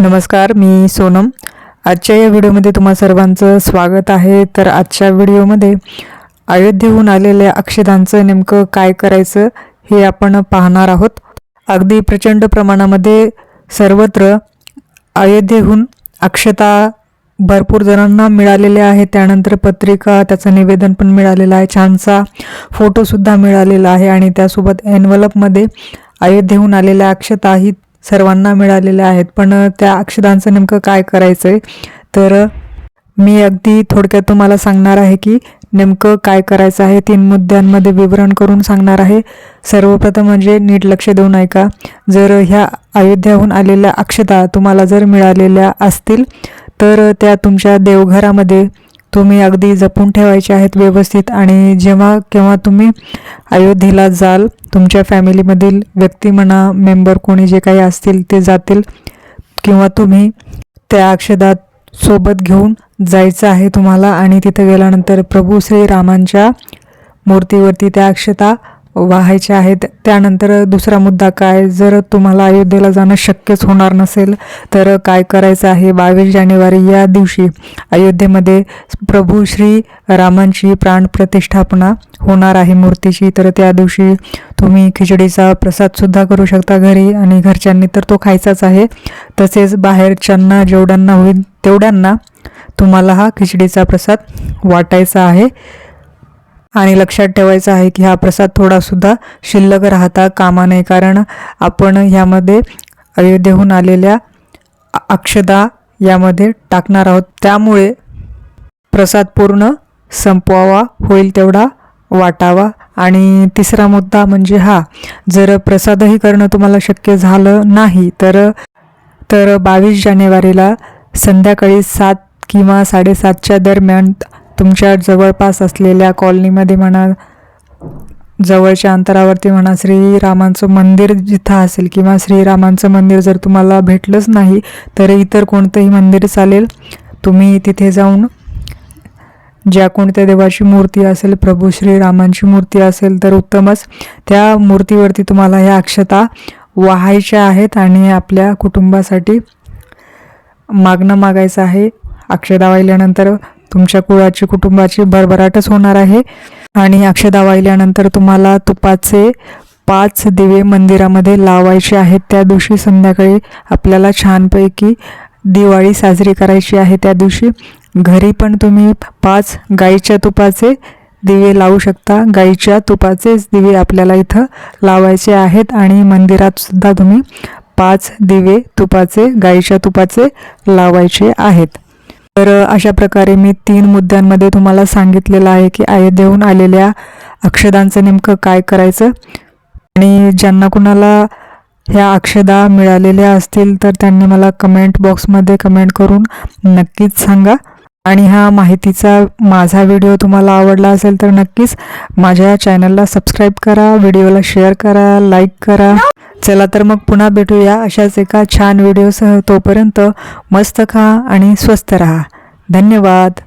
नमस्कार मी सोनम. आजच्या या व्हिडिओमध्ये तुम्हा सर्वांचं स्वागत आहे. तर आजच्या व्हिडिओमध्ये अयोध्येहून आलेल्या अक्षदांचं नेमकं काय करायचं हे आपण पाहणार आहोत. अगदी प्रचंड प्रमाणामध्ये सर्वत्र अयोध्येहून अक्षता भरपूर जणांना मिळालेल्या आहे त्यानंतर पत्रिका त्याचं निवेदन पण मिळालेलं आहे. छानसा फोटोसुद्धा मिळालेला आहे. आणि त्यासोबत एनवलपमध्ये अयोध्येहून आलेल्या अक्षताही सर्वांना मिळालेल्या आहेत. पण त्या अक्षदांचं नेमकं काय करायचं आहे तर मी अगदी थोडक्यात तुम्हाला सांगणार आहे की नेमकं काय करायचं आहे. तीन मुद्द्यांमध्ये विवरण करून सांगणार आहे. सर्वप्रथम म्हणजे नीट लक्ष देऊन ऐका. जर ह्या अयोध्याहून आलेल्या अक्षता तुम्हाला जर मिळालेल्या असतील तर त्या तुमच्या देवघरामध्ये तुम्ही अगदी जपून ठेवायचे आहेत व्यवस्थित आणि जेव्हा केव्हा तुम्ही अयोध्येला जाल तुमच्या फॅमिलीमधील व्यक्ती म्हणा मेंबर कोणी जे काही असतील ते जातील किंवा तुम्ही त्या अक्षदात सोबत घेऊन जायचं आहे तुम्हाला आणि तिथे गेल्यानंतर प्रभू श्रीरामांच्या मूर्तीवरती त्या अक्षता व्हायचे आहेत. त्यानंतर दुसरा मुद्दा काय? जर तुम्हाला अयोध्येला जाणं शक्यच होणार नसेल तर काय करायचं आहे? बावीस जानेवारी या दिवशी अयोध्येमध्ये प्रभू श्री रामांची प्राणप्रतिष्ठापना होणार आहे मूर्तीची. तर त्या दिवशी तुम्ही खिचडीचा प्रसादसुद्धा करू शकता घरी आणि घरच्यांनी तर तो खायचाच आहे. तसेच बाहेरच्यांना जेवढ्यांना होईल तेवढ्यांना तुम्हाला हा खिचडीचा प्रसाद वाटायचा आहे. आणि लक्षात ठेवायचं आहे की हा प्रसाद थोडासुद्धा शिल्लक राहता कामा नये कारण आपण ह्यामध्ये अयोध्येहून आलेल्या अक्षदा यामध्ये टाकणार आहोत. त्यामुळे प्रसाद पूर्ण संपवावा होईल तेवढा वाटावा. आणि तिसरा मुद्दा म्हणजे हा जर प्रसादही करणं तुम्हाला शक्य झालं नाही तर तर बावीस जानेवारीला संध्याकाळी सात किंवा साडेसातच्या दरम्यान तुमच्या जवळपास असलेल्या कॉलनीमध्ये म्हणा जवळच्या अंतरावरती म्हणा श्रीरामांचं मंदिर जिथं असेल किंवा श्रीरामांचं मंदिर जर तुम्हाला भेटलंच नाही तर इतर कोणतंही मंदिर चालेल. तुम्ही तिथे जाऊन ज्या कोणत्या देवाची मूर्ती असेल प्रभू श्रीरामांची मूर्ती असेल तर उत्तमच. त्या मूर्तीवरती तुम्हाला ह्या अक्षता वाहायच्या आहेत आणि आपल्या कुटुंबासाठी मागणं मागायचं आहे. अक्षता वाहिल्यानंतर तुमच्या कुळाची कुटुंबाची भरभराटच होणार आहे. आणि अक्षदा वाहिल्यानंतर तुम्हाला तुपाचे पाच दिवे मंदिरामध्ये लावायचे आहेत. त्या दिवशी संध्याकाळी आपल्याला छानपैकी दिवाळी साजरी करायची आहे. त्या दिवशी घरी पण तुम्ही पाच गाईच्या तुपाचे दिवे लावू शकता. गाईच्या तुपाचेच दिवे आपल्याला इथं लावायचे आहेत. आणि मंदिरात सुद्धा तुम्ही पाच दिवे तुपाचे गाईच्या तुपाचे लावायचे आहेत. तर अशा प्रकारे मी तीन मुद्द्यांमध्ये तुम्हाला सांगितलेलं आहे की अयोध्येहून आलेल्या अक्षदांचं नेमकं काय करायचं? आणि ज्यांना कुणाला ह्या अक्षदा मिळालेल्या असतील तर त्यांनी मला कमेंट बॉक्समध्ये कमेंट करून नक्कीच सांगा. आणि हा माहितीचा माझा व्हिडिओ तुम्हाला आवडला असेल तर नक्कीच माझ्या चॅनलला सबस्क्राईब करा व्हिडिओला शेअर करा लाईक करा. चला तर मग पुन्हा भेटूया अशाच एका छान व्हिडिओसह तोपर्यंत मस्त खा आणि स्वस्त राहा. धन्यवाद.